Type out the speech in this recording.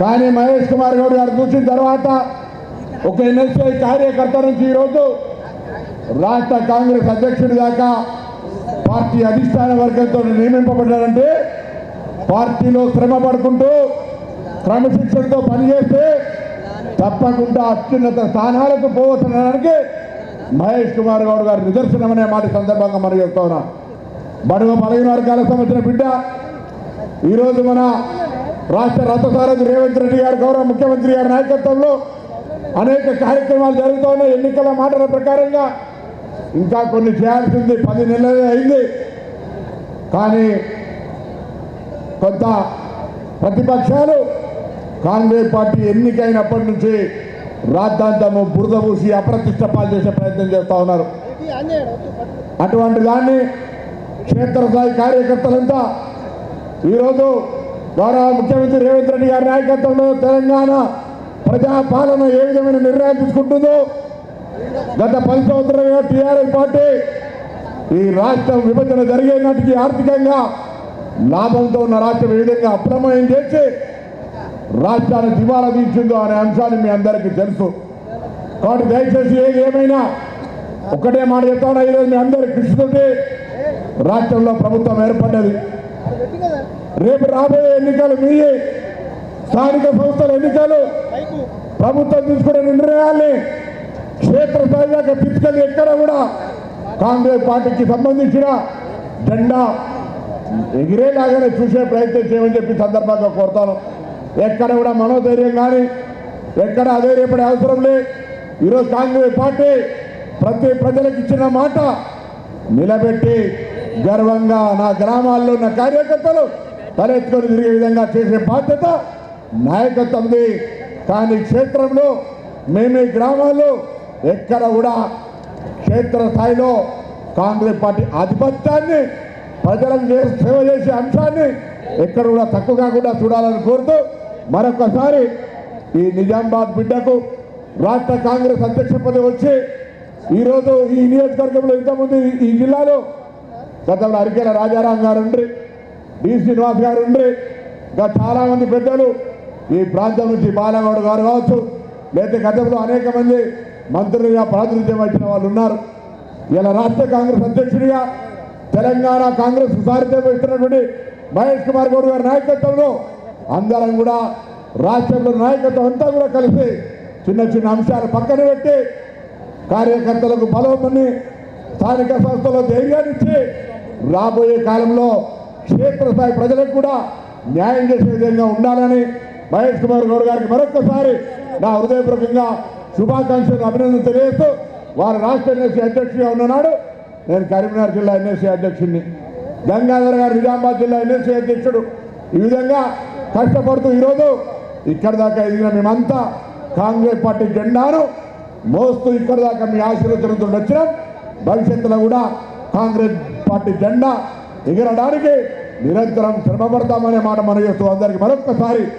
కానీ మహేష్ కుమార్ గౌడ్ గారు చూసిన తర్వాత ఒక ఎన్ఎస్ఐ కార్యకర్త నుంచి ఈరోజు రాష్ట్ర కాంగ్రెస్ అధ్యక్షుడి దాకా పార్టీ అధిష్టాన వర్గంతో నియమింపబడ్డారంటే పార్టీలో శ్రమ పడుకుంటూ క్రమశిక్షణతో పనిచేస్తే తప్పకుండా అత్యున్నత స్థానాలకు పోవచ్చనడానికి మహేష్ కుమార్ గౌడ్ గారు నిదర్శనమనే మాట సందర్భంగా మనం చెప్తా ఉన్నాం. బడుగు బలహీన వర్గాలకు సంబంధించిన బిడ్డ ఈరోజు మన రాష్ట్ర రథసారథి రేవంత్ రెడ్డి గారు గౌరవ ముఖ్యమంత్రి గారి నాయకత్వంలో అనేక కార్యక్రమాలు జరుగుతూ ఉన్నాయి ఎన్నికల మాటల ప్రకారంగా ఇంకా కొన్ని చేయాల్సింది పది నెలలే అయింది. కానీ కొంత ప్రతిపక్షాలు కాంగ్రెస్ పార్టీ ఎన్నికైనప్పటి నుంచి రాద్ధాంతము బురద పూసి అప్రతిష్ట పాలు చేసే ప్రయత్నం చేస్తూ ఉన్నారు. అటువంటి దాన్ని క్షేత్రస్థాయి కార్యకర్తలంతా ఈరోజు గౌరవ ముఖ్యమంత్రి రేవంత్ రెడ్డి గారి నాయకత్వంలో తెలంగాణ ప్రజాపాలన ఏ విధమైన నిర్ణయం తీసుకుంటుందో గత పది సంవత్సరాలుగా టీఆర్ఎస్ పార్టీ ఈ రాష్ట్రం విభజన జరిగే నాటికి ఆర్థికంగా లాభంతో ఉన్న రాష్ట్రం ఏ విధంగా అప్రమయం చేసి రాష్ట్రాన్ని దివాలా తీర్చిందో అనే అంశాన్ని మీ అందరికీ తెలుసు. కాబట్టి దయచేసి ఏమైనా ఒకటే మాట చెప్తాను ఈరోజు మీ అందరి కృషితోటి రాష్ట్రంలో ప్రభుత్వం ఏర్పడ్డది. రేపు రాబోయే ఎన్నికలు మీ స్థానిక సంస్థల ఎన్నికలు. ప్రభుత్వం తీసుకునే నిర్ణయాల్ని క్షేత్రస్థాయి దాకా తీసుకెళ్ళి ఎక్కడ కూడా కాంగ్రెస్ పార్టీకి సంబంధించిన జెండా ఎగిరేలాగానే చూసే ప్రయత్నం చేయమని చెప్పి సందర్భంగా కోరుతాను. ఎక్కడ కూడా మనోధైర్యం కానీ ఎక్కడ అధైర్యపడే అవసరం లే. ఈరోజు కాంగ్రెస్ పార్టీ ప్రతి ప్రజలకు ఇచ్చిన మాట నిలబెట్టి గర్వంగా నా గ్రామాల్లో ఉన్న కార్యకర్తలు తలెత్తుకొని తిరిగే విధంగా చేసే బాధ్యత నాయకత్వంది. కానీ క్షేత్రంలో మేమే గ్రామాల్లో ఎక్కడ కూడా క్షేత్ర స్థాయిలో కాంగ్రెస్ పార్టీ ఆధిపత్యాన్ని ప్రజలకు చే- సేవ చేసే అంశాన్ని ఎక్కడ కూడా తక్కువ కాకుండా చూడాలని కోరుతూ మరొకసారి ఈ నిజామాబాద్ బిడ్డకు రాష్ట్ర కాంగ్రెస్ అధ్యక్ష పదవి వచ్చి ఈరోజు ఈ నియోజకవర్గంలో ఇంతకుముందు ఈ జిల్లాలో గతంలో అరికెల రాజారాం గారు ఉండ్రి డి. శ్రీనివాస్ గారు ఉండ్రి ఇంకా చాలా మంది పెద్దలు ఈ ప్రాంతం నుంచి బాలగౌడ్ గారు కావచ్చు లేకపోతే గతంలో అనేక మంది మంత్రులుగా ప్రాతినిధ్యం వహించిన వాళ్ళు ఉన్నారు. ఇలా రాష్ట్ర కాంగ్రెస్ అధ్యక్షుడిగా తెలంగాణ కాంగ్రెస్ సారథ్యం వహిస్తున్నటువంటి మహేష్ కుమార్ గౌడ్ గారి నాయకత్వంలో అందరం కూడా రాష్ట్రంలో నాయకత్వం అంతా కూడా కలిసి చిన్న చిన్న అంశాలు పక్కన పెట్టి కార్యకర్తలకు బలమని స్థానిక సంస్థలో ధైర్యాన్నిచ్చి రాబోయే కాలంలో క్షేత్రస్థాయి ప్రజలకు కూడా న్యాయం చేసే విధంగా ఉండాలని మహేష్ కుమార్ గౌడ్ గారికి మరొక్కసారి నా హృదయపూర్వకంగా శుభాకాంక్షలు అభినందన తెలియజేస్తూ వారు రాష్ట్ర ఎన్ఎస్సీ అధ్యక్షుడిగా ఉన్ననాడు నేను కరీంనగర్ జిల్లా ఎన్ఎస్సీ అధ్యక్షుడిని. గంగాధర్ గారు నిజామాబాద్ జిల్లా ఎన్ఎస్సీ అధ్యక్షుడు. ఈ విధంగా కష్టపడుతూ ఈరోజు ఇక్కడ దాకా ఎదిగిన మేమంతా కాంగ్రెస్ పార్టీ జెండాను మోస్తూ ఇక్కడ దాకా మీ ఆశీర్వచనంతో వచ్చినాం భవిష్యత్తులో కూడా కాంగ్రెస్ పార్టీ జెండా ఎగరడానికి నిరంతరం శ్రమ పడతామనే మాట మనం చేస్తూ అందరికీ మరొక్కసారి